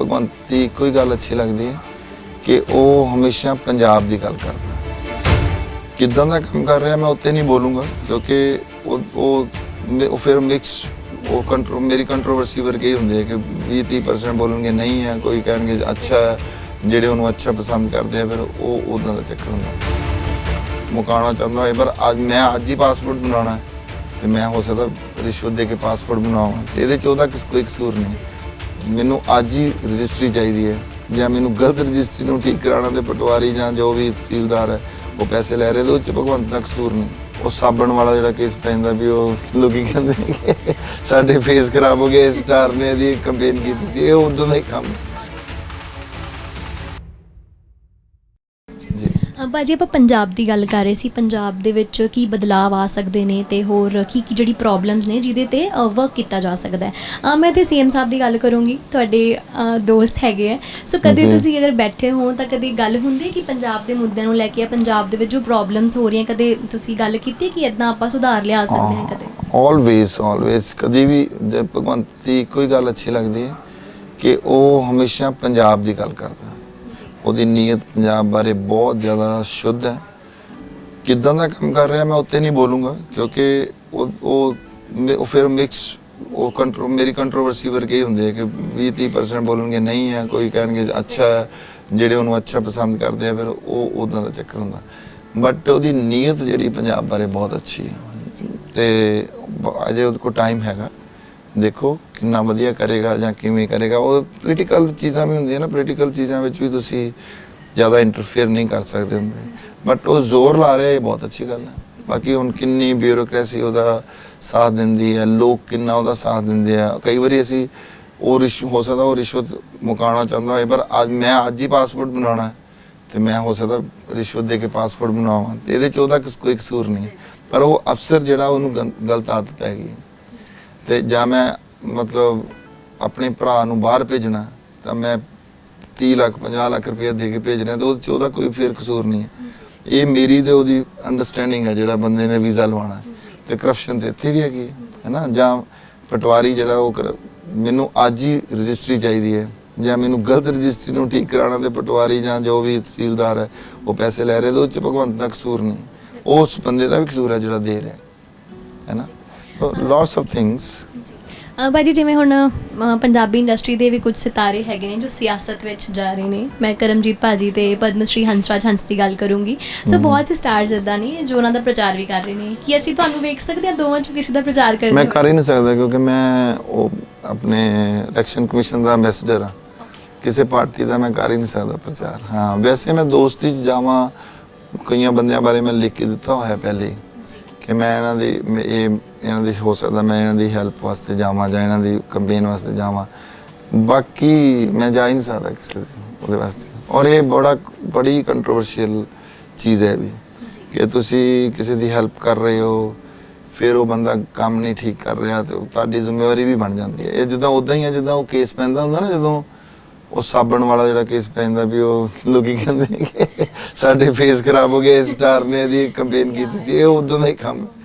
ਭਗਵੰਤ ਦੀ ਕੋਈ ਗੱਲ ਅੱਛੀ ਲੱਗਦੀ ਹੈ ਕਿ ਉਹ ਹਮੇਸ਼ਾ ਪੰਜਾਬ ਦੀ ਗੱਲ ਕਰਦਾ ਕਿੱਦਾਂ ਦਾ ਕੰਮ ਕਰ ਰਿਹਾ ਮੈਂ ਉੱਤੇ ਨਹੀਂ ਬੋਲੂੰਗਾ, ਕਿਉਂਕਿ ਉਹ ਉਹ ਮੇ- ਉਹ ਫਿਰ ਮਿਕਸ ਉਹ ਕੰਟਰੋ ਮੇਰੀ ਕੰਟਰੋਵਰਸੀ ਵਰਗੇ ਹੀ ਹੁੰਦੇ ਆ ਕਿ 20 30% ਬੋਲਣਗੇ ਨਹੀਂ ਹੈ, ਕੋਈ ਕਹਿਣਗੇ ਅੱਛਾ ਹੈ, ਜਿਹੜੇ ਉਹਨੂੰ ਅੱਛਾ ਪਸੰਦ ਕਰਦੇ ਆ ਫਿਰ ਉਹ ਉਦਾਂ ਦਾ ਚੱਕਰ ਹੁੰਦਾ। ਮੁਕਾਉਣਾ ਚਾਹੁੰਦਾ ਹੈ ਪਰ ਅੱਜ ਮੈਂ ਅੱਜ ਹੀ ਪਾਸਪੋਰਟ ਬਣਾਉਣਾ ਹੈ, ਤੇ ਮੈਂ ਹੋ ਸਕਦਾ ਰਿਸ਼ਵਤ ਦੇ ਕੇ ਪਾਸਪੋਰਟ ਬਣਾਵਾਂ, ਤੇ ਇਹਦੇ ਚ ਉਹਦਾ ਕਿਸ, ਕੋਈ ਕਸੂਰ ਨਹੀਂ। ਮੈਨੂੰ ਅੱਜ ਹੀ ਰਜਿਸਟਰੀ ਚਾਹੀਦੀ ਹੈ ਜਾਂ ਮੈਨੂੰ ਗਲਤ ਰਜਿਸਟਰੀ ਨੂੰ ਠੀਕ ਕਰਾਉਣਾ ਤੇ ਪਟਵਾਰੀ ਜਾਂ ਜੋ ਵੀ ਤਹਿਸੀਲਦਾਰ ਹੈ, ਉਹ ਪੈਸੇ ਲੈ ਰਹੇ ਤੇ ਉਹ ਚ ਭਗਵੰਤ ਦਾ ਕਸੂਰ ਨਹੀਂ ਉਹ ਸਾਬਣ ਵਾਲਾ ਜਿਹੜਾ ਕੇਸ ਪੈਂਦਾ ਵੀ ਉਹ ਲੋਕੀ ਕਹਿੰਦੇ ਨੇ ਸਾਡੇ ਫੇਸ ਖਰਾਬ ਹੋ ਗਏ ਸਟਾਰ ਨੇ ਇਹਦੀ ਕੰਪੇਨ ਕੀਤੀ ਸੀ ਇਹ ਉਦੋਂ ਦਾ ਹੀ ਕੰਮ ਹੈ। ਜੀ। ਅ, ਭਾਜੀ ਆਪਾਂ ਪੰਜਾਬ ਦੀ ਗੱਲ ਕਰ ਰਹੇ ਸੀ। ਪੰਜਾਬ ਦੇ ਵਿੱਚ ਕੀ ਬਦਲਾਅ ਆ ਸਕਦੇ ਨੇ ਤੇ ਹੋਰ ਕੀ ਕੀ ਜਿਹੜੀ ਪ੍ਰੋਬਲਮਸ ਨੇ ਜਿਹਦੇ ਤੇ ਵਰਕ ਕੀਤਾ ਜਾ ਸਕਦਾ ਹੈ। ਅ, ਮੈਂ ਤੇ ਸੀਐਮ ਸਾਹਿਬ ਦੀ ਗੱਲ ਕਰੂੰਗੀ। ਤੁਹਾਡੇ ਅ, ਦੋਸਤ ਹੈਗੇ ਆ। ਸੋ ਕਦੇ ਜੀ। ਤੁਸੀਂ ਅਗਰ ਬੈਠੇ ਹੋ ਤਾਂ ਕਦੇ ਗੱਲ ਹੁੰਦੀ ਹੈ ਕਿ ਪੰਜਾਬ ਦੇ ਮੁੱਦਿਆਂ ਨੂੰ ਲੈ ਕੇ ਜਾਂ ਪੰਜਾਬ ਦੇ ਵਿੱਚ ਜੋ ਪ੍ਰੋਬਲਮਸ ਹੋ ਰਹੀਆਂ ਕਦੇ ਤੁਸੀਂ ਗੱਲ ਕੀਤੀ ਕਿ ਇਦਾਂ ਆਪਾਂ ਸੁਧਾਰ ਲਿਆ ਸਕਦੇ ਹਾਂ ਕਦੇ? ਆਲਵੇਸ ਆਲਵੇਸ ਕਦੀ ਵੀ ਜੇ ਭਗਵੰਤ ਦੀ ਕੋਈ ਗੱਲ ਅੱਛੀ ਲੱਗਦੀ ਹੈ ਕਿ ਉਹ ਹਮੇਸ਼ਾ ਪੰਜਾਬ ਦੀ ਗੱਲ ਕਰਦਾ ਉਹਦੀ ਨੀਅਤ ਪੰਜਾਬ ਬਾਰੇ ਬਹੁਤ ਜ਼ਿਆਦਾ ਸ਼ੁੱਧ ਹੈ। ਕਿੱਦਾਂ ਦਾ ਕੰਮ ਕਰ ਰਿਹਾ ਮੈਂ ਉੱਤੇ ਨਹੀਂ ਬੋਲੂੰਗਾ ਕਿਉਂਕਿ ਉਹ ਉਹ ਉਹ ਫਿਰ ਮਿਕਸ ਉਹ ਕੰਟਰੋ ਮੇਰੀ ਕੰਟਰੋਵਰਸੀ ਵਰਗੇ ਹੀ ਹੁੰਦੇ ਆ ਕਿ 20 30% ਬੋਲਣਗੇ ਨਹੀਂ ਹੈ ਕੋਈ ਕਹਿਣਗੇ ਅੱਛਾ ਜਿਹੜੇ ਉਹਨੂੰ ਅੱਛਾ ਪਸੰਦ ਕਰਦੇ ਆ ਫਿਰ ਉਹ ਉਦਾਂ ਦਾ ਚੱਕਰ ਹੁੰਦਾ। ਬਟ ਉਹਦੀ ਨੀਅਤ ਜਿਹੜੀ ਪੰਜਾਬ ਬਾਰੇ ਬਹੁਤ ਅੱਛੀ ਹੈ। ਤੇ ਅਜੇ ਉਹਦੇ ਕੋਲ ਟਾਈਮ ਹੈਗਾ। ਦੇਖੋ ਕਿੰਨਾ ਵਧੀਆ ਕਰੇਗਾ ਜਾਂ ਕਿਵੇਂ ਕਰੇਗਾ, ਉਹ ਪੋਲੀਟੀਕਲ ਚੀਜ਼ਾਂ ਵੀ ਹੁੰਦੀਆਂ ਨਾ ਪੋਲੀਟੀਕਲ ਚੀਜ਼ਾਂ ਵਿੱਚ ਵੀ ਤੁਸੀਂ ਜ਼ਿਆਦਾ ਇੰਟਰਫੇਅਰ ਨਹੀਂ ਕਰ ਸਕਦੇ ਹੁੰਦੇ। ਬਟ ਉਹ ਜ਼ੋਰ ਲਾ ਰਿਹਾ, ਇਹ ਬਹੁਤ ਅੱਛੀ ਗੱਲ ਹੈ। ਬਾਕੀ ਹੁਣ ਕਿੰਨੀ ਬਿਊਰੋਕ੍ਰੇਸੀ ਉਹਦਾ ਸਾਥ ਦਿੰਦੀ ਹੈ, ਲੋਕ ਕਿੰਨਾ ਉਹਦਾ ਸਾਥ ਦਿੰਦੇ ਆ। ਕਈ ਵਾਰੀ ਅਸੀਂ ਉਹ ਰਿਸ਼ਵ ਹੋ ਸਕਦਾ ਉਹ ਰਿਸ਼ਵਤ ਮੁਕਾਉਣਾ ਚਾਹੁੰਦਾ ਹੋਏ, ਪਰ ਅੱਜ ਮੈਂ ਅੱਜ ਹੀ ਪਾਸਪੋਰਟ ਬਣਾਉਣਾ ਹੈ ਤੇ ਮੈਂ ਹੋ ਸਕਦਾ ਰਿਸ਼ਵਤ ਦੇ ਕੇ ਪਾਸਪੋਰਟ ਬਣਾਵਾਂ। ਤੇ ਇਹਦੇ ਚ ਉਹਦਾ ਕਿਸ- ਕੋਈ ਕਸੂਰ ਨਹੀਂ ਪਰ ਉਹ ਅਫਸਰ ਜਿਹੜਾ ਉਹਨੂੰ ਗਲ- ਗਲਤ ਆਦਤ ਪੈ ਗਈ ਹੈ। ਤੇ ਜਾਂ ਮੈਂ ਮਤਲਬ ਆਪਣੇ ਭਰਾ ਨੂੰ ਬਾਹਰ ਭੇਜਣਾ ਤਾਂ ਮੈਂ 30 ਲੱਖ 50 ਲੱਖ ਰੁਪਏ ਦੇ ਕੇ ਭੇਜਣਾ ਤੇ ਉਹਦੇ ਚ ਉਹਦਾ ਕੋਈ ਫੇਰ ਕਸੂਰ ਨਹੀਂ ਹੈ। ਇਹ ਮੇਰੀ ਤੇ ਉਹਦੀ ਅੰਡਰਸਟੈਂਡਿੰਗ ਹੈ ਜਿਹੜਾ ਬੰਦੇ ਨੇ ਵੀਜ਼ਾ ਲਵਾਉਣਾ ਹੈ। ਤੇ ਕਰਪਸ਼ਨ ਤੇ ਇੱਥੇ ਵੀ ਹੈਗੀ ਹੈ ਹੈਨਾ? ਜਾਂ ਪਟਵਾਰੀ ਜਿਹੜਾ ਉਹ ਮੈਨੂੰ ਅੱਜ ਹੀ ਰਜਿਸਟਰੀ ਚਾਹੀਦੀ ਹੈ ਜਾਂ ਮੈਨੂੰ ਗਲਤ ਰਜਿਸਟਰੀ ਨੂੰ ਠੀਕ ਕਰਾਉਣਾ ਤੇ ਪਟਵਾਰੀ ਜਾਂ ਜੋ ਵੀ ਤਹਿਸੀਲਦਾਰ ਹੈ ਉਹ ਪੈਸੇ ਲੈ ਰਹੇ ਤੇ ਉਹ ਚ ਭਗਵੰਤ ਦਾ ਕਸੂਰ ਨਹੀਂ ਉਸ ਬੰਦੇ ਦਾ ਵੀ ਕਸੂਰ ਹੈ ਜਿਹੜਾ ਦੇ ਰਿਹਾ ਹੈਨਾ? ਲੋਟਸ ਆਫ ਥਿੰਗਸ ਭਾਜੀ ਜਿਵੇਂ ਹੁਣ ਅ, ਪੰਜਾਬੀ ਇੰਡਸਟਰੀ ਦੇ ਵੀ ਕੁਝ ਸਿਤਾਰੇ ਹੈਗੇ ਨੇ ਜੋ ਸਿਆਸਤ ਵਿੱਚ ਜਾ ਰਹੇ ਨੇ ਮੈਂ ਕਰਮਜੀਤ ਭਾਜੀ ਤੇ ਪਦਮਸ਼੍ਰੀ ਹੰਸਰਾਜ ਹੰਸ ਦੀ ਗੱਲ ਕਰੂੰਗੀ। ਸੋ ਬਹੁਤ ਸੇ ਸਟਾਰਸ ਇਦਾਂ ਨੇ ਜੋ ਉਹਨਾਂ ਦਾ ਪ੍ਰਚਾਰ ਵੀ ਕਰ ਰਹੇ ਨੇ ਕੀ ਅਸੀਂ ਤੁਹਾਨੂੰ ਵੇਖ ਸਕਦੇ ਹਾਂ ਦੋਵਾਂ ਚੋਂ ਕਿਸੇ ਦਾ ਪ੍ਰਚਾਰ ਕਰਦੇ ਮੈਂ? ਕਰ ਹੀ ਨਹੀਂ ਸਕਦਾ ਕਿਉਂਕਿ ਮੈਂ ਉਹ ਆਪਣੇ ਇਲੈਕਸ਼ਨ ਕਮਿਸ਼ਨ ਦਾ ਐਮਬੈਸਡਰ ਹਾਂ। ਕਿਸੇ ਪਾਰਟੀ ਦਾ ਮੈਂ ਕਰ ਹੀ ਨਹੀਂ ਸਕਦਾ ਪ੍ਰਚਾਰ। ਹਾਂ ਵੈਸੇ ਮੈਂ ਦੋਸਤੀ ਚ ਜਾਵਾਂ ਕਈਆਂ ਬੰਦਿਆਂ ਬਾਰੇ ਮੈਂ ਲਿਖ ਕੇ ਦਿੱਤਾ ਹੋਇਆ ਪਹਿਲੇ। ਹੀ ਕਿ ਮੈਂ ਇਹਨਾਂ ਦੀ ਇਹ ਇਹਨਾਂ ਦੀ ਹੋ ਸਕਦਾ ਮੈਂ ਇਹਨਾਂ ਦੀ ਹੈਲਪ ਵਾਸਤੇ ਜਾਵਾਂ ਜਾਂ ਇਹਨਾਂ ਦੀ ਕੰਪੇਨ ਵਾਸਤੇ ਜਾਵਾਂ। ਬਾਕੀ ਮੈਂ ਜਾ ਹੀ ਨਹੀਂ ਸਕਦਾ ਕਿਸੇ ਦੇ ਉਹਦੇ ਵਾਸਤੇ। ਔਰ ਇਹ ਬੜਾ ਬੜੀ ਕੰਟਰੋਵਰਸ਼ੀਅਲ ਚੀਜ਼ ਹੈ ਵੀ। ਕਿ ਤੁਸੀਂ ਕਿਸੇ ਦੀ ਹੈਲਪ ਕਰ ਰਹੇ ਹੋ ਫਿਰ ਉਹ ਬੰਦਾ ਕੰਮ ਨਹੀਂ ਠੀਕ ਕਰ ਰਿਹਾ ਤੇ ਤੁਹਾਡੀ ਜ਼ਿੰਮੇਵਾਰੀ ਵੀ ਬਣ ਜਾਂਦੀ ਹੈ। ਇਹ ਜਿੱਦਾਂ ਉਦਾਂ ਹੀ ਹੈ ਜਿੱਦਾਂ ਉਹ ਕੇਸ ਪੈਂਦਾ ਹੁੰਦਾ ਨਾ ਜਦੋਂ ਉਹ ਸਾਬਣ ਵਾਲਾ ਜਿਹੜਾ ਕੇਸ ਪੈਂਦਾ ਵੀ ਉਹ ਲੋਕੀ ਕਹਿੰਦੇ ਕਿ ਸਾਡੇ ਫੇਸ ਖਰਾਬ ਹੋ ਗਏ ਸਟਾਰ ਨੇ ਇਹਦੀ ਕੰਪੇਨ ਕੀਤੀ ਸੀ ਇਹ ਉਦਾਂ ਦਾ ਹੀ ਕੰਮ ਹੈ।